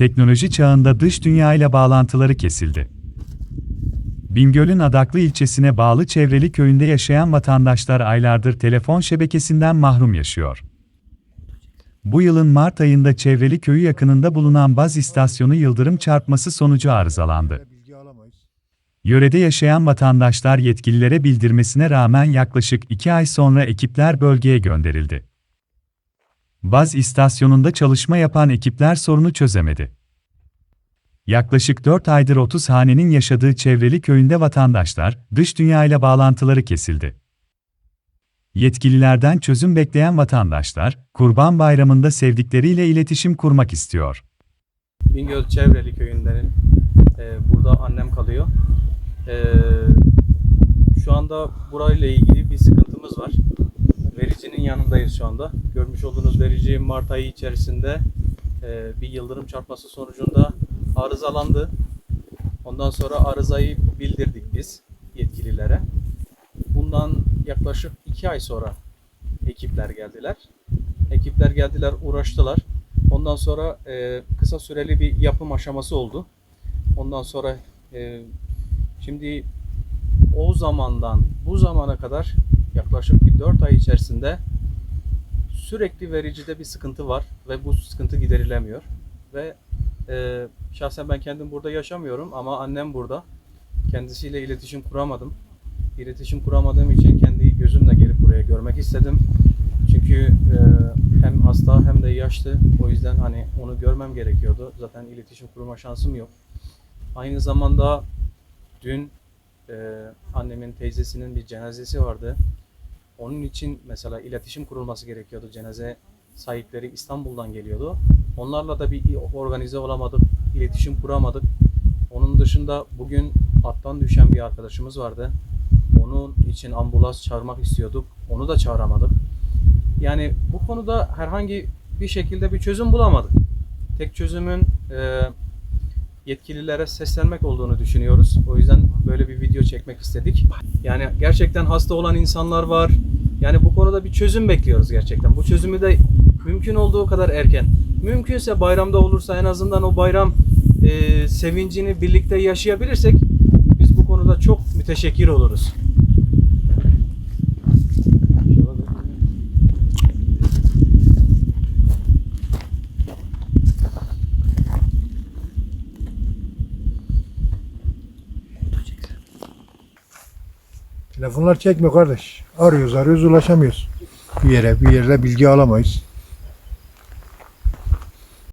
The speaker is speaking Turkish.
Teknoloji çağında dış dünya ile bağlantıları kesildi. Bingöl'ün Adaklı ilçesine bağlı Çevreli köyünde yaşayan vatandaşlar aylardır telefon şebekesinden mahrum yaşıyor. Bu yılın Mart ayında Çevreli köyü yakınında bulunan baz istasyonu yıldırım çarpması sonucu arızalandı. Yörede yaşayan vatandaşlar yetkililere bildirmesine rağmen yaklaşık iki ay sonra ekipler bölgeye gönderildi. Baz istasyonunda çalışma yapan ekipler sorunu çözemedi. Yaklaşık 4 aydır 30 hanenin yaşadığı çevreli köyünde vatandaşlar, dış dünya ile bağlantıları kesildi. Yetkililerden çözüm bekleyen vatandaşlar, Kurban Bayramı'nda sevdikleriyle iletişim kurmak istiyor. Bingöl Çevreli köyündenim. Ee, burada annem kalıyor. Ee, şu anda burayla ilgili bir sıkıntımız var. Vericinin yanındayız şu anda. Görmüş olduğunuz verici Mart ayı içerisinde e, bir yıldırım çarpması sonucunda arızalandı. Ondan sonra arızayı bildirdik biz yetkililere. Bundan yaklaşık iki ay sonra ekipler geldiler. Ekipler geldiler, uğraştılar. Ondan sonra e, kısa süreli bir yapım aşaması oldu. Ondan sonra e, şimdi o zamandan bu zamana kadar yaklaşık bir 4 ay içerisinde sürekli vericide bir sıkıntı var ve bu sıkıntı giderilemiyor. Ve e, şahsen ben kendim burada yaşamıyorum ama annem burada. Kendisiyle iletişim kuramadım. İletişim kuramadığım için kendi gözümle gelip buraya görmek istedim. Çünkü e, hem hasta hem de yaşlı. O yüzden hani onu görmem gerekiyordu. Zaten iletişim kurma şansım yok. Aynı zamanda dün e, annemin teyzesinin bir cenazesi vardı. Onun için mesela iletişim kurulması gerekiyordu. Cenaze sahipleri İstanbul'dan geliyordu. Onlarla da bir organize olamadık, iletişim kuramadık. Onun dışında bugün attan düşen bir arkadaşımız vardı. Onun için ambulans çağırmak istiyorduk. Onu da çağıramadık. Yani bu konuda herhangi bir şekilde bir çözüm bulamadık. Tek çözümün e, yetkililere seslenmek olduğunu düşünüyoruz. O yüzden böyle bir video çekmek istedik. Yani gerçekten hasta olan insanlar var. Yani bu konuda bir çözüm bekliyoruz gerçekten. Bu çözümü de mümkün olduğu kadar erken. Mümkünse bayramda olursa en azından o bayram e, sevincini birlikte yaşayabilirsek biz bu konuda çok müteşekkir oluruz. Telefonlar çekmiyor kardeş. Arıyoruz arıyoruz ulaşamıyoruz. Bir yere bir yerde bilgi alamayız.